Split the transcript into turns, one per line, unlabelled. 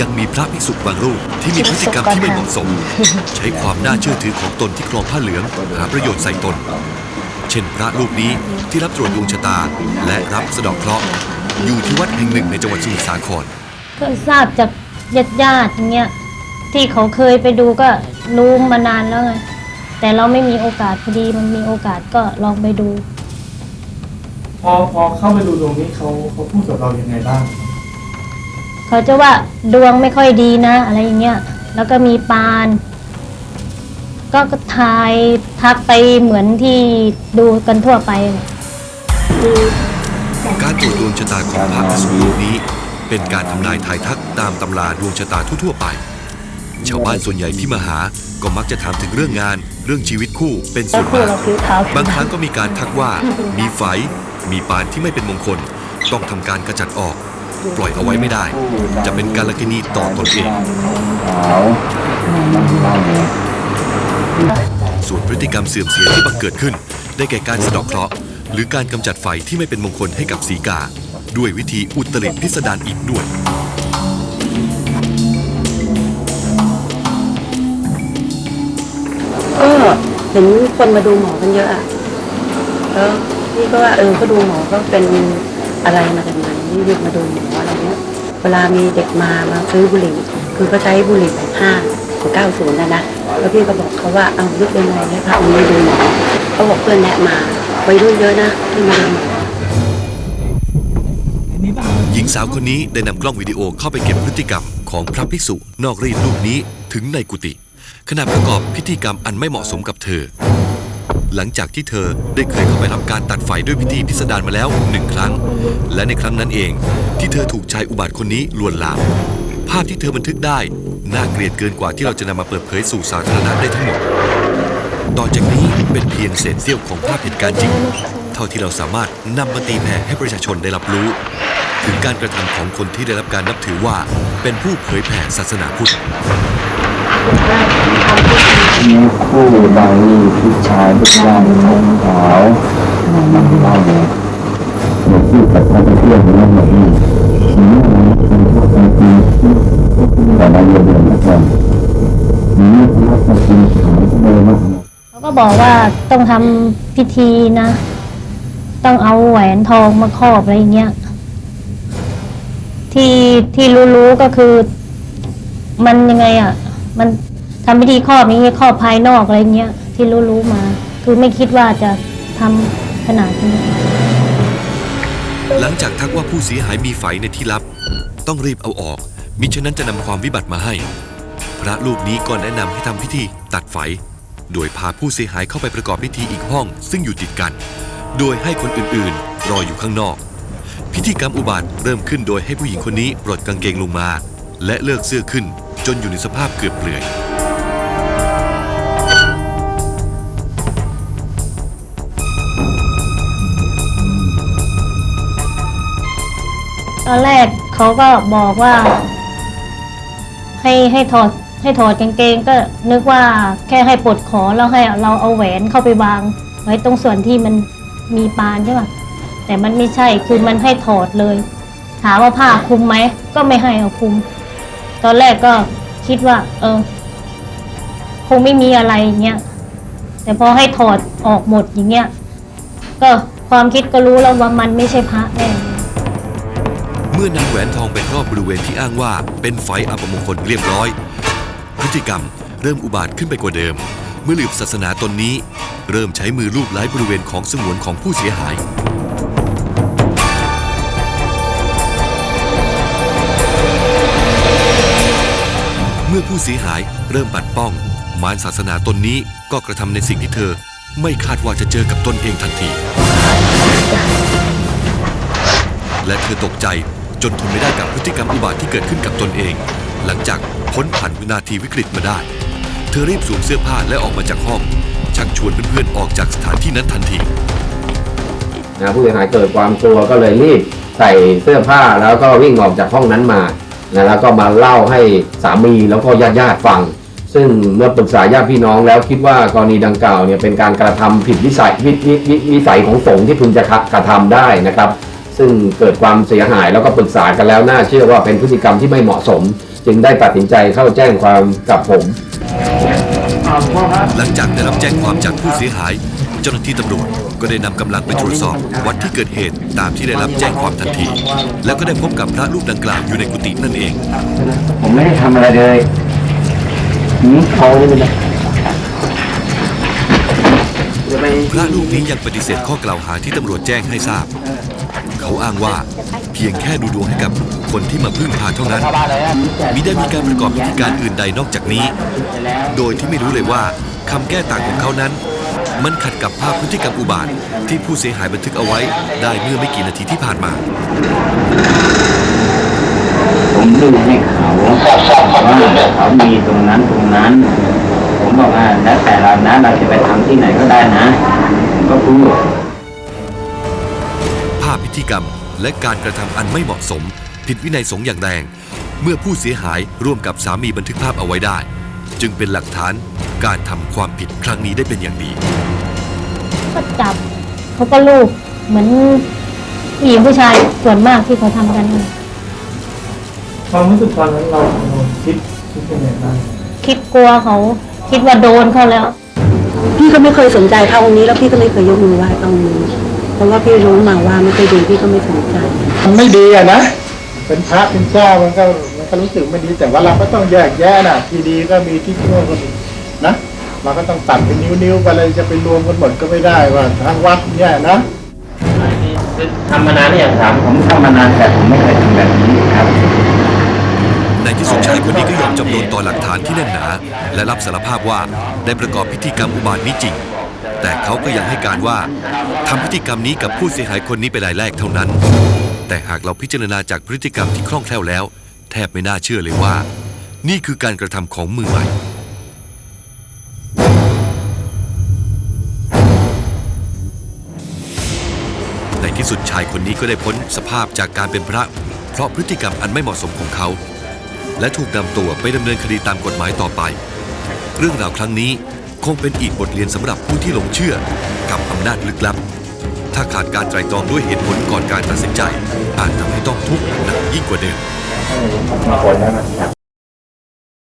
ยังมีพระภิกษุบางรูปที่มีพฤติกรรมที่ไม่เหมาะสม ใช้ความน่าเชื่อถือของตนที่ครองผ้าเหลือง หาประโยชน์ใส่ตน เช่นพระรูปนี้ที่รับตรวจดวงชะตา และรับสะเดอกเคราะห์อยู่ที่วัดแห่งหนึ่งในจังหวัดสมุทรสาคร
ก็ทราบจากญาติญาติๆอย่างเงี้ยที่เขาเคยไปดูก็รู้มานานแล้วไงแต่เราไม่มีโอกาสพอดีมันมีโอกาสก็ลองไปดู
พอพอเข้าไปดูดวงนี้เขาเขาพูดกับเรายังไงบ้าง
เขาจะว่าดวงไม่ค่อยดีนะ อะไรอย่างเงี้ย แล้วก็มีปานก็ก็ทายทักไปเหมือนที่ดูกันทั่วไปเลย
การตรวจดวงชะตาของพระภิกษุรูปนี้ เป็นการทำนายทายทักตามตำราดวงชะตาทั่วๆไป ชาวบ้านส่วนใหญ่ที่มาหาก็มักจะถามถึงเรื่องงาน เรื่องชีวิตคู่เป็นส่วนมากบางครั้งก็มีการทักว่า มีไฝมีปานที่ไม่เป็นมงคล ต้องทำการกระจัดออก ปล่อยเอาไว้ไม่ได้ จะเป็นการละกินีต่อตนเอง ส่วนพฤติกรรมเสื่อมเสียที่บังเกิดขึ้น ได้แก่การสะเดอกเคราะห์หรือการกำจัดไฟที่ไม่เป็นมงคลให้กับสีกา ด้วยวิธีอุตริพิสดารอีกด้วย
ก็เห็นคนมาดูหมอกันเยอะอะแล้วพี่ก็ว่าเออก็ดูหมอก็เป็น อะไรมาจากไหนรีบมาโดูหมออะไรเงี้ยเวลามีเด็กมามาซื้อบุหรี่ คือก็ใช้บุหรี่แบบห้าของเก้าศูนย์นะนะแล้วพี่ก็บอกเขาว่าเอาลึกยังไงให้พาองค์นี้ดูหมอเขาบอกเพื่อนแนะมาวัยรุ่นเยอะนะที่มาดูหมอ
หญิงสาวคนนี้ได้นำกล้องวิดีโอเข้าไปเก็บพฤติกรรมของพระภิกษุนอกรีดรูปนี้ถึงในกุฏิขณะประกอบพิธีกรรมอันไม่เหมาะสมกับเธอ หลังจากที่เธอได้เคยเข้าไปรับการตัดไฟด้วยพิธีพิสดารมาแล้วหนึ่งครั้ง และในครั้งนั้นเองที่เธอถูกชายอุบาทคนนี้ลวนลาม ภาพที่เธอบันทึกได้น่าเกลียดเกินกว่าที่เราจะนำมาเปิดเผยสู่สาธารณะได้ทั้งหมด ต่อจากนี้เป็นเพียงเศษเสี้ยวของภาพเหตุการณ์จริง เท่าที่เราสามารถนำมาตีแผ่ให้ประชาชนได้รับรู้ ถึงการกระทำของคนที่ได้รับการนับถือว่า เป็นผู้เผยแผ่ศาสนาพุทธ
มีคู่ใดผู้ชายรูปร่างผมขาวมันเล่าเลยเด็กที่กับท่านเพื่อนนั่นเองสีนี้เป็นพวกจริงแต่ในเรื่องนะครับนี่คือว่าจริงขายเลยมาก
เขาก็บอกว่าต้องทำพิธีนะ ต้องเอาแหวนทองมาครอบอะไรเงี้ยที่ที่รู้ๆก็คือ มันยังไงอะ มันทำพิธีครอบนี้ครอบภายนอกอะไรเงี้ยที่รู้ๆมา คือไม่คิดว่าจะทำขนาดนี้
หลังจากทักว่าผู้เสียหายมีไฝในที่ลับ ต้องรีบเอาออก มิฉะนั้นจะนำความวิบัติมาให้ พระรูปนี้ก็แนะนำให้ทำพิธีตัดไฝ โดยพาผู้เสียหายเข้าไปประกอบพิธีอีกห้อง ซึ่งอยู่ติดกัน โดยให้คนอื่นๆ รออยู่ข้างนอก พิธีกรรมอุบาทเริ่มขึ้นโดยให้ผู้หญิงคนนี้ปลดกางเกงลงมา และเลิกเสื้อขึ้น จนอยู่ในสภาพเกือบเปลือย
ตอนแรกเขาก็บอกว่า ให้ให้ถอดให้ถอดกางเกงก็นึกว่าแค่ให้ปลดขอแล้วให้เราเอาแหวนเข้าไปวาง ไว้ตรงส่วนที่มันมีปานใช่ป่ะแต่มันไม่ใช่คือมันให้ถอดเลย ถามว่าผ้าคลุมไหมก็ไม่ให้เอาคลุม ตอนแรกก็คิดว่า เออ คงไม่มีอะไรอย่างเงี้ยแต่พอให้ถอดออกหมดอย่างเงี้ยก็ความคิดก็รู้แล้วว่ามันไม่ใช่พระแน่
เมื่อนำแหวนทองไปครอบบริเวณที่อ้างว่า เป็นไฟอัปมงคลเรียบร้อย พฤติกรรมเริ่มอุบาทขึ้นไปกว่าเดิม เมื่อหลืบศาสนาตนนี้ เริ่มใช้มือลูบไล้บริเวณของสงวนของผู้เสียหาย มื่อผู้เสียหายเริ่มปัดป้อง มารศาสนาตนนี้ก็กระทำในสิ่งที่เธอ ไม่คาดว่าจะเจอกับตนเองทันที และเธอตกใจจนทนไม่ได้กับพฤติกรรมอุบาทที่เกิดขึ้นกับตนเอง หลังจากพ้นผ่านวินาทีวิกฤตมาได้ เธอรีบสวมเสื้อผ้าและออกมาจากห้อง ชักชวนเพื่อนๆออกจากสถานที่นั้นทันที
นะผู้เสียหายเกิดความกลัวก็เลยรีบใส่เสื้อผ้าแล้วก็วิ่งออกจากห้องนั้นมา นะแล้วก็มาเล่าให้สามีแล้วก็ญาติญาติๆฟัง ซึ่งเมื่อปรึกษาญาติพี่น้องแล้วคิดว่ากรณีดังกล่าวเนี่ยเป็นการกระทำผิดวิสัยวิวิวิวิสัยของสงฆ์ที่พึงจะกระทำได้นะครับ ซึ่งเกิดความเสียหายแล้วก็ปรึกษากันแล้วน่าเชื่อว่าเป็นพฤติกรรมที่ไม่เหมาะสม จึงได้ตัดสินใจเข้าแจ้งความกับผม
หลังจากได้รับแจ้งความจากผู้เสียหาย เจ้าหน้าที่ตำรวจก็ได้นำกำลังไปตรวจสอบ วัดที่เกิดเหตุตามที่ได้รับแจ้งความทันที แล้วก็ได้พบกับพระรูปดังกล่าวอยู่ในกุฏินั่นเอง
ผมไม่ได้ทำอะไรเลยนี่เขาเลยนะ
พระรูปนี้ยังปฏิเสธข้อกล่าวหาที่ตำรวจแจ้งให้ทราบ เขาอ้างว่าเพียงแค่ดูดวงให้กับคนที่มาพึ่งพาเท่านั้นมิได้มีการประกอบพิธีการอื่นใดนอกจากนี้ โดยที่ไม่รู้เลยว่าคำแก้ต่างของเขานั้น มันขัดกับภาพพฤติกรรมอุบาทที่ผู้เสียหายบันทึกเอาไว้ได้เมื่อไม่กี่นาทีที่ผ่านมา
ผมดูให้เขาว่าเขามีตรงนั้นตรงนั้น ผมบอกว่าแล้วแต่เรานะเราจะไปทำที่ไหนก็ได้นะผมก็พูด
ภาพพิธีกรรมและการกระทำอันไม่เหมาะสม ผิดวินัยสงฆ์อย่างแรงเมื่อผู้เสียหายร่วมกับสามีบันทึกภาพเอาไว้ได้ จึงเป็นหลักฐานการทำความผิดครั้งนี้ได้เป็นอย่างดี
ก็จับเขาก็ลูบเหมือนผู้หญิงผู้ชายส่วนมากที่เขาทำกัน
ความรู้สึกตอนนั้นเราเราคิดคิดยังไงบ้าง
คิดกลัวเขา คิดว่าโดนเขาแล้ว
พี่ก็ไม่เคยสนใจพระองค์นี้ แล้วพี่ก็ไม่เคยยกมือไหว้พระองค์นี้เพราะว่าพี่รู้มาว่าไม่เคยดีพี่ก็ไม่สนใจ
มันไม่ดีอะนะ เป็นพระเป็นเจ้ามันก็มัน ก็รู้สึกไม่ดีแต่ว่าเราก็ต้องแยกแยะนะที่ดีก็มีที่ชั่วก็มีนะเราก็ต้องตัดเป็นนิ้วๆไปเลยจะไปรวมกันหมดก็ไม่ได้ว่าทางวัดเนี่ยนะ
ทำมานานหรือยังครับผมทำมานานแต่ผมไม่เคยทำแบบนี้ครับ
ในที่สุดชายคนนี้ก็ยอมจำนนต่อหลักฐานที่แน่นหนา และรับสารภาพว่าได้ประกอบพิธีกรรมอุบาทนี้จริง แต่เขาก็ยังให้การว่าทำพิธีกรรมนี้กับผู้เสียหายคนนี้เป็นรายแรกเท่านั้น แต่หากเราพิจารณาจากพฤติกรรมที่คล่องแคล่วแล้ว แทบไม่น่าเชื่อเลยว่า นี่คือการกระทำของมือใหม่ ในที่สุดชายคนนี้ก็ได้พ้นสภาพจากการเป็นพระ เพราะพฤติกรรมอันไม่เหมาะสมของเขา และถูกนำตัวไปดำเนินคดีตามกฎหมายต่อไป เรื่องราวครั้งนี้คงเป็นอีกบทเรียนสำหรับผู้ที่หลงเชื่อกับอำนาจลึกลับ ถ้าขาดการไตร่ตรองด้วยเหตุผลก่อนการตัดสินใจ อาจทำให้ต้องทุกข์หนักยิ่งกว่าเดิม ม